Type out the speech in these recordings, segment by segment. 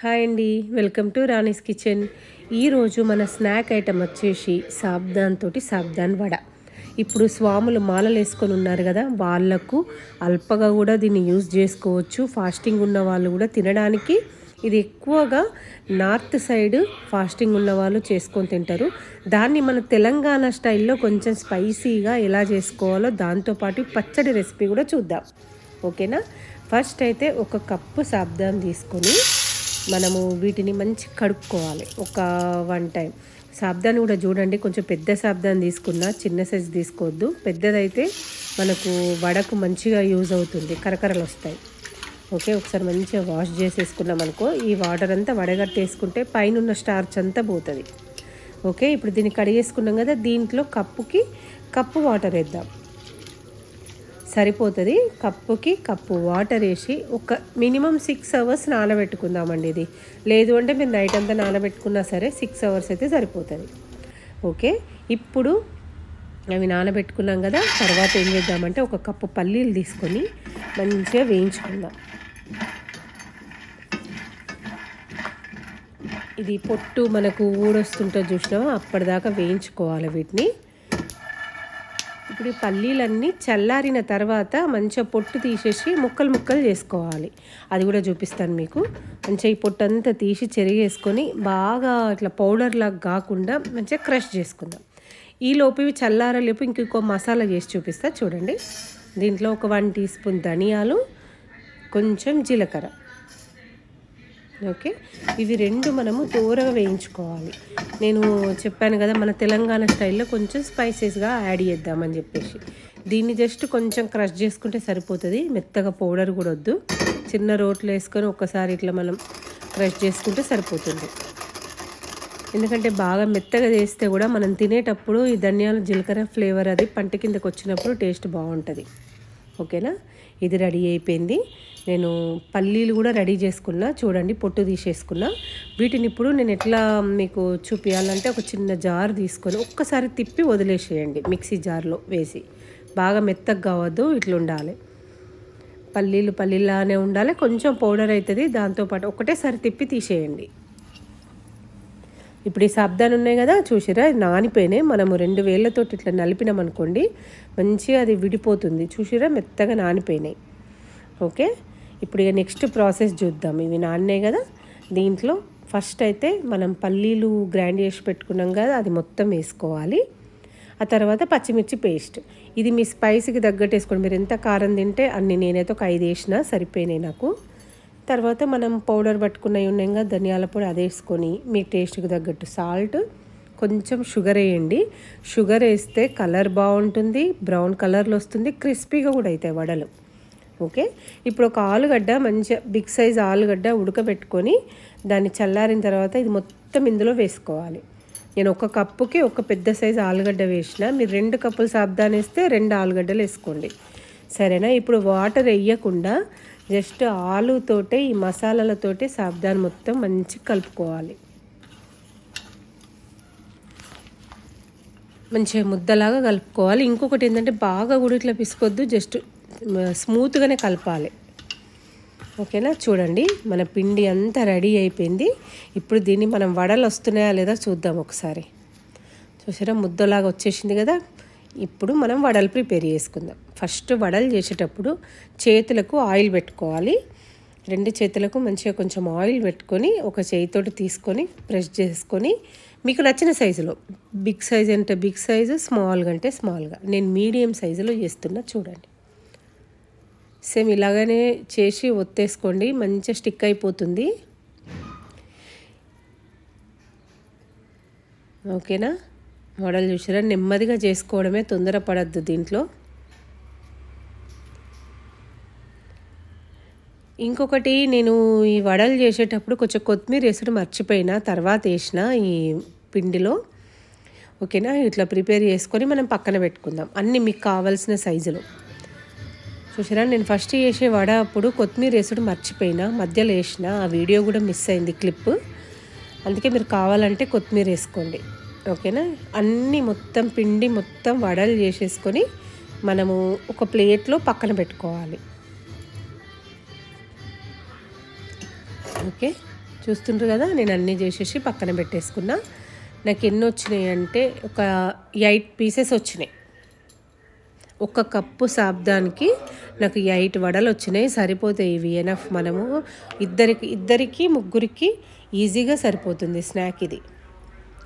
Hi అండి. Welcome to Rani's kitchen. ఈరోజు మన స్నాక్ ఐటమ్ వచ్చేసి సాబ్దాన్ తోటి సాబ్దాన్ వడ. ఇప్పుడు స్వాములు మాలలు వేసుకొని ఉన్నారు కదా వాళ్ళకు అల్పగా కూడా దీన్ని యూజ్ చేసుకోవచ్చు. ఫాస్టింగ్ ఉన్న వాళ్ళు కూడా తినడానికి. ఇది ఎక్కువగా నార్త్ సైడ్ ఫాస్టింగ్ ఉన్న వాళ్ళు చేసుకొని తింటారు. దాన్ని మన తెలంగాణ స్టైల్లో కొంచెం స్పైసీగా ఎలా చేసుకోవాలో దాంతోపాటు పచ్చడి రెసిపీ కూడా చూద్దాం. ఓకేనా? ఫస్ట్ అయితే ఒక కప్పు సాబ్దాన్ తీసుకొని మనము వీటిని మంచి కడుక్కోవాలి. ఒక వన్ టైం సాబ్దాన్ని కూడా చూడండి. కొంచెం పెద్ద శాబ్దాన్ని తీసుకున్నా చిన్న సైజు తీసుకోవద్దు. పెద్దదైతే మనకు వడకు మంచిగా యూజ్ అవుతుంది. కరకరలు వస్తాయి. ఓకే? ఒకసారి మంచిగా వాష్ చేసేసుకున్నాం అనుకో ఈ వాటర్ అంతా వడగట్టేసుకుంటే పైన ఉన్న స్టార్చ్ అంతా పోతుంది. ఓకే? ఇప్పుడు దీన్ని కడిగేసుకున్నాం కదా దీంట్లో కప్పుకి కప్పు వాటర్ వేద్దాం. సరిపోతుంది. కప్పుకి కప్పు వాటర్ వేసి ఒక మినిమం సిక్స్ అవర్స్ నానబెట్టుకుందామండి ఇది. లేదు అంటే మీరు నైట్ అంతా నానబెట్టుకున్నా సరే సిక్స్ అవర్స్ అయితే సరిపోతుంది. ఓకే? ఇప్పుడు అవి నానబెట్టుకున్నాం కదా తర్వాత ఏం చేద్దామంటే ఒక కప్పు పల్లీలు తీసుకొని మంచిగా వేయించుకుందాం. ఇది పొట్టు మనకు ఊడొస్తుంటే చూసినామా అప్పటిదాకా వేయించుకోవాలి వీటిని. ఇప్పుడు పల్లీలన్నీ చల్లారిన తర్వాత మంచిగా పొట్టు తీసేసి ముక్కలు ముక్కలు చేసుకోవాలి. అది కూడా చూపిస్తాను మీకు. మంచిగా ఈ పొట్టు అంతా తీసి చెరిగేసుకొని బాగా ఇట్లా పౌడర్ లాగా కాకుండా మంచిగా క్రష్ చేసుకుందాం. ఈ లోపు ఇవి చల్లారలేపు ఇంకొక మసాలా చేసి చూపిస్తా. చూడండి. దీంట్లో ఒక వన్ టీ స్పూన్ ధనియాలు కొంచెం జీలకర్ర. ఓకే? ఇవి రెండు మనము దూరగా వేయించుకోవాలి. నేను చెప్పాను కదా మన తెలంగాణ స్టైల్లో కొంచెం స్పైసెస్గా యాడ్ చేద్దామని చెప్పేసి. దీన్ని జస్ట్ కొంచెం క్రష్ చేసుకుంటే సరిపోతుంది. మెత్తగా పౌడర్ కూడా వద్దు. చిన్న రోట్లు వేసుకొని ఒక్కసారి ఇట్లా మనం క్రష్ చేసుకుంటే సరిపోతుంది. ఎందుకంటే బాగా మెత్తగా చేస్తే కూడా మనం తినేటప్పుడు ఈ ధనియాలు జీలకర్ర ఫ్లేవర్ అది పంట కిందకి వచ్చినప్పుడు టేస్ట్ బాగుంటుంది. ఓకేనా? ఇది రెడీ అయిపోయింది. నేను పల్లీలు కూడా రెడీ చేసుకున్నా. చూడండి పొట్టు తీసేసుకున్నా. వీటిని ఇప్పుడు నేను ఎట్లా మీకు చూపించాలంటే ఒక చిన్న జార్ తీసుకొని ఒక్కసారి తిప్పి వదిలేసేయండి మిక్సీ జార్లో వేసి. బాగా మెత్తగా కావద్దు ఇట్లా ఉండాలి. పల్లీలు పల్లీలానే ఉండాలి. కొంచెం పౌడర్ అవుతుంది. దాంతోపాటు ఒకటేసారి తిప్పి తీసేయండి. ఇప్పుడు ఈ శబ్దాలు ఉన్నాయి కదా చూసిరా? నానిపోయినాయి. మనము రెండు వేళ్ళతో ఇట్లా నలిపినాం అనుకోండి మంచిగా అది విడిపోతుంది. చూసిరా? మెత్తగా నానిపోయినాయి. ఓకే? ఇప్పుడు ఇక నెక్స్ట్ ప్రాసెస్ చూద్దాం. ఇవి నాన్నే కదా దీంట్లో ఫస్ట్ అయితే మనం పల్లీలు గ్రైండ్ చేసి పెట్టుకున్నాం కదా అది మొత్తం వేసుకోవాలి. ఆ తర్వాత పచ్చిమిర్చి పేస్ట్. ఇది మీ స్పైస్కి తగ్గట్టు వేసుకోండి. మీరు ఎంత కారం తింటే అన్ని నేనైతే ఒక ఐదు వేసిన సరిపోయినాయి నాకు. తర్వాత మనం పౌడర్ పట్టుకున్నవి ఉన్నాయి కదా ధనియాల పొడి అది వేసుకొని మీ టేస్ట్కి తగ్గట్టు సాల్ట్ కొంచెం షుగర్ వేయండి. షుగర్ వేస్తే కలర్ బాగుంటుంది బ్రౌన్ కలర్లో వస్తుంది క్రిస్పీగా కూడా అవుతాయి వడలు. ఓకే? ఇప్పుడు ఒక ఆలుగడ్డ మంచిగా బిగ్ సైజ్ ఆలుగడ్డ ఉడకబెట్టుకొని దాన్ని చల్లారిన తర్వాత ఇది మొత్తం ఇందులో వేసుకోవాలి. నేను ఒక కప్పుకి ఒక పెద్ద సైజు ఆలుగడ్డ వేసిన మీరు రెండు కప్పులు సాబ్దాన్ వేస్తే రెండు ఆలుగడ్డలు వేసుకోండి. సరేనా? ఇప్పుడు వాటర్ వేయకుండా జస్ట్ ఆలుతోటే ఈ మసాలాలతోటే సాబ్దాన్ మొత్తం మంచి కలుపుకోవాలి. మంచిగా ముద్దలాగా కలుపుకోవాలి. ఇంకొకటి ఏంటంటే బాగా కూడా ఇట్లా పిసుకొద్దు జస్ట్ స్మూత్గానే కలపాలి. ఓకేనా? చూడండి మన పిండి అంతా రెడీ అయిపోయింది. ఇప్పుడు దీన్ని మనం వడలు వస్తున్నాయా లేదా చూద్దాం ఒకసారి. చూసారా? ముద్దలాగా వచ్చేసింది కదా? ఇప్పుడు మనం వడలు ప్రిపేర్ చేసుకుందాం. ఫస్ట్ వడలు చేసేటప్పుడు చేతులకు ఆయిల్ పెట్టుకోవాలి. రెండు చేతులకు మంచిగా కొంచెం ఆయిల్ పెట్టుకొని ఒక చేయితోటి తీసుకొని ప్రెస్ చేసుకొని మీకు నచ్చిన సైజులో బిగ్ సైజ్ అంటే బిగ్ సైజు స్మాల్గా అంటే స్మాల్గా. నేను మీడియం సైజులో చేస్తున్నా చూడండి. సేమ్ ఇలాగనే చేసి ఒత్తేసుకోండి మంచిగా స్టిక్ అయిపోతుంది. ఓకేనా? మోడల్ చూసారా? నెమ్మదిగా చేసుకోవడమే తొందరపడద్దు దీంట్లో. ఇంకొకటి నేను ఈ వడలు చేసేటప్పుడు కొంచెం కొత్తిమీర వేసడం మర్చిపోయిన తర్వాత వేసిన ఈ పిండిలో. ఓకేనా? ఇట్లా ప్రిపేర్ చేసుకొని మనం పక్కన పెట్టుకుందాం. అన్నీ మీకు కావాల్సిన సైజులో. చూసారా? నేను ఫస్ట్ చేసే వడ అప్పుడు కొత్తిమీర వేసడం మర్చిపోయినా మధ్యలో వేసిన ఆ వీడియో కూడా మిస్ అయింది క్లిప్. అందుకే మీరు కావాలంటే కొత్తిమీర వేసుకోండి. ఓకేనా? అన్నీ మొత్తం పిండి మొత్తం వడలు చేసేసుకొని మనము ఒక ప్లేట్లో పక్కన పెట్టుకోవాలి. ఓకే? చూస్తుండ్రు కదా నేను అన్నీ చేసేసి పక్కన పెట్టేసుకున్నా. నాకు ఎన్ని వచ్చినాయి అంటే ఒక ఎయిట్ పీసెస్ వచ్చినాయి. ఒక కప్పు సాబ్దానికి నాకు ఎయిట్ వడలు వచ్చినాయి. సరిపోతాయి ఇవి ఎనఫ్ మనము. ఇద్దరికి ఇద్దరికి ముగ్గురికి ఈజీగా సరిపోతుంది స్నాక్ ఇది.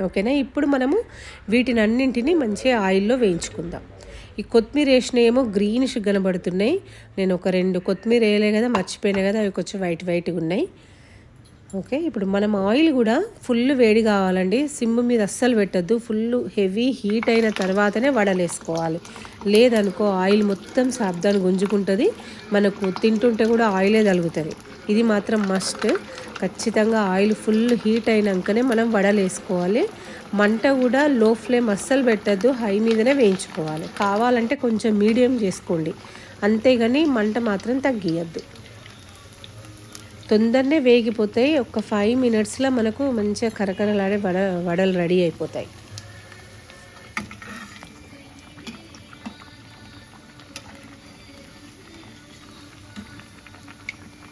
ఓకేనా? ఇప్పుడు మనము వీటిని అన్నింటినీ మంచిగా ఆయిల్లో వేయించుకుందాం. ఈ కొత్తిమీర వేసినవి ఏమో గ్రీనిష్ కనబడుతున్నాయి. నేను ఒక రెండు కొత్తిమీర వేయలే కదా మర్చిపోయినా కదా అవి కొంచెం వైట్ వైట్గా ఉన్నాయి. ఓకే ఇప్పుడు మనం ఆయిల్ కూడా ఫుల్ వేడి కావాలండి. సిమ్ మీద అస్సలు పెట్టద్దు. ఫుల్ హెవీ హీట్ అయిన తర్వాతనే వడలేసుకోవాలి. లేదనుకో ఆయిల్ మొత్తం సాబ్దాన్ని గుంజుకుంటుంది. మనకు తింటుంటే కూడా ఆయిలే తగులుతుంది. ఇది మాత్రం మస్ట్. ఖచ్చితంగా ఆయిల్ ఫుల్ హీట్ అయినాకనే మనం వడలేసుకోవాలి. మంట కూడా లో ఫ్లేమ్ అస్సలు పెట్టద్దు. హై మీదనే వేయించుకోవాలి. కావాలంటే కొంచెం మీడియం చేసుకోండి. అంతేగాని మంట మాత్రం తగ్గియద్దు. తొందరనే వేగిపోతాయి. ఒక ఫైవ్ మినిట్స్లో మనకు మంచిగా కరకరలాడే వడ వడలు రెడీ అయిపోతాయి.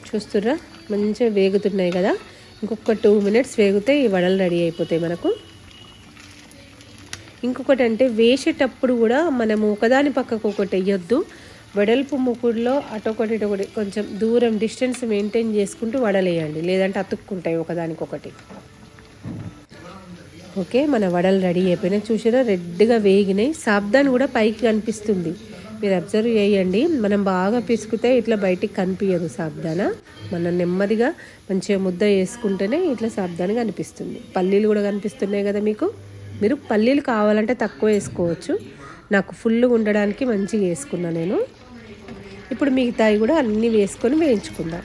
చూస్తుర్రా? మంచిగా వేగుతున్నాయి కదా. ఇంకొక టూ మినిట్స్ వేగితే ఈ వడలు రెడీ అయిపోతాయి మనకు. ఇంకొకటి అంటే వేసేటప్పుడు కూడా మనము ఒకదాని పక్కకు ఒకటి వేయొద్దు. వెడల్పు ముక్కుడులో అటొకటి ఇటొకటి కొంచెం దూరం డిస్టెన్స్ మెయింటైన్ చేసుకుంటూ వడలేయండి. లేదంటే అతుక్కుంటాయి ఒకదానికొకటి. ఓకే మన వడలు రెడీ అయిపోయినాయి. చూసారా? రెడ్గా వేగినాయి. సాబ్దాన్ కూడా పైకి కనిపిస్తుంది. మీరు అబ్జర్వ్ చేయండి. మనం బాగా పిసుకుతే ఇట్లా బయటికి కనిపించదు సాబ్దాన? మనం నెమ్మదిగా మంచిగా ముద్ద వేసుకుంటేనే ఇట్లా సాబ్దాన కనిపిస్తుంది. పల్లీలు కూడా కనిపిస్తున్నాయి కదా మీకు? మీరు పల్లీలు కావాలంటే తక్కువ వేసుకోవచ్చు. నాకు ఫుల్గా ఉండడానికి మంచిగా వేసుకున్నా నేను. ఇప్పుడు మిగతాయి కూడా అన్నీ వేసుకొని వేయించుకుందాం.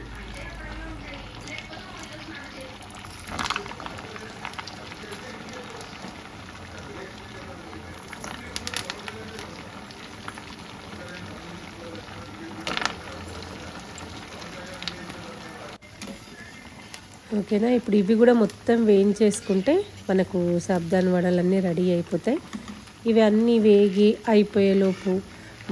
ఓకేనా? ఇప్పుడు ఇవి కూడా మొత్తం వేయించేసుకుంటే మనకు సబ్దాన్ వడలన్నీ రెడీ అయిపోతాయి. ఇవి అన్నీ వేగి అయిపోయేలోపు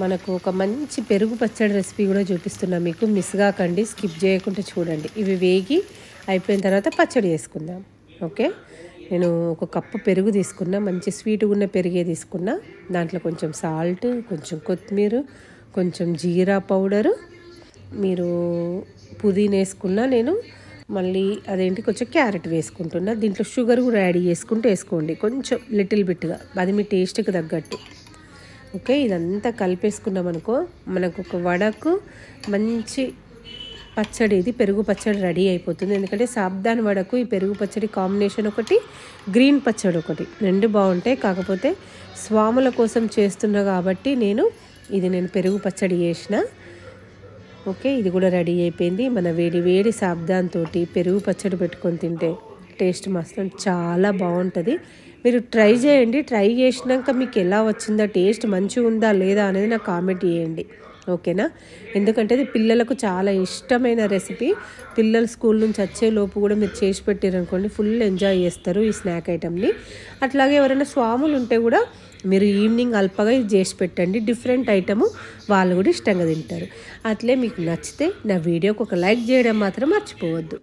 మనకు ఒక మంచి పెరుగు పచ్చడి రెసిపీ కూడా చూపిస్తున్నాను మీకు. మిస్ కాకండి స్కిప్ చేయకుండా చూడండి. ఇవి వేగి అయిపోయిన తర్వాత పచ్చడి వేసుకుందాం ఓకే నేను ఒక కప్పు పెరుగు తీసుకున్నా మంచి స్వీట్గా ఉన్న పెరిగే తీసుకున్నా. దాంట్లో కొంచెం సాల్ట్ కొంచెం కొత్తిమీర కొంచెం జీరా పౌడరు. మీరు పుదీనా వేసుకున్నా నేను మళ్ళీ అదేంటి కొంచెం క్యారెట్ వేసుకుంటున్నా. దీంట్లో షుగర్ కూడా యాడ్ చేసుకుంటూ వేసుకోండి. కొంచెం లిటిల్ బిట్గా అది మీ టేస్ట్కి తగ్గట్టు. ఓకే ఇదంతా కలిపేసుకున్నాం అనుకో మనకు ఒక వడకు మంచి పచ్చడి ఇది పెరుగు పచ్చడి రెడీ అయిపోతుంది. ఎందుకంటే సాబ్దాన్ వడకు ఈ పెరుగు పచ్చడి కాంబినేషన్ ఒకటి గ్రీన్ పచ్చడి ఒకటి. రెండు బాగుంటాయి కాకపోతే స్వాముల కోసం చేస్తున్నా కాబట్టి నేను ఇది నేను పెరుగు పచ్చడి చేసిన. ఓకే ఇది కూడా రెడీ అయిపోయింది. మన వేడి వేడి సాబ్దాన్ తోటి పెరుగు పచ్చడి పెట్టుకొని తింటే టేస్ట్ మస్తు చాలా బాగుంటుంది. మీరు ట్రై చేయండి. ట్రై చేసినాక మీకు ఎలా వచ్చిందా? టేస్ట్ మంచిగా ఉందా? లేదా? అనేది నాకు కామెంట్ చేయండి. ఓకేనా ఎందుకంటే ఇది పిల్లలకు చాలా ఇష్టమైన రెసిపీ పిల్లలు స్కూల్ నుంచి వచ్చే లోపు కూడా మీరు చేసి పెట్టారనుకోండి ఫుల్ ఎంజాయ్ చేస్తారు ఈ స్నాక్ ఐటమ్ని అట్లాగే ఎవరైనా స్వాములు ఉంటే కూడా మీరు ఈవినింగ్ అల్పగా ఇది చేసి పెట్టండి. డిఫరెంట్ ఐటము వాళ్ళు కూడా ఇష్టంగా తింటారు. అట్లే మీకు నచ్చితే నా వీడియోకి ఒక లైక్ చేయడం మాత్రం మర్చిపోవద్దు.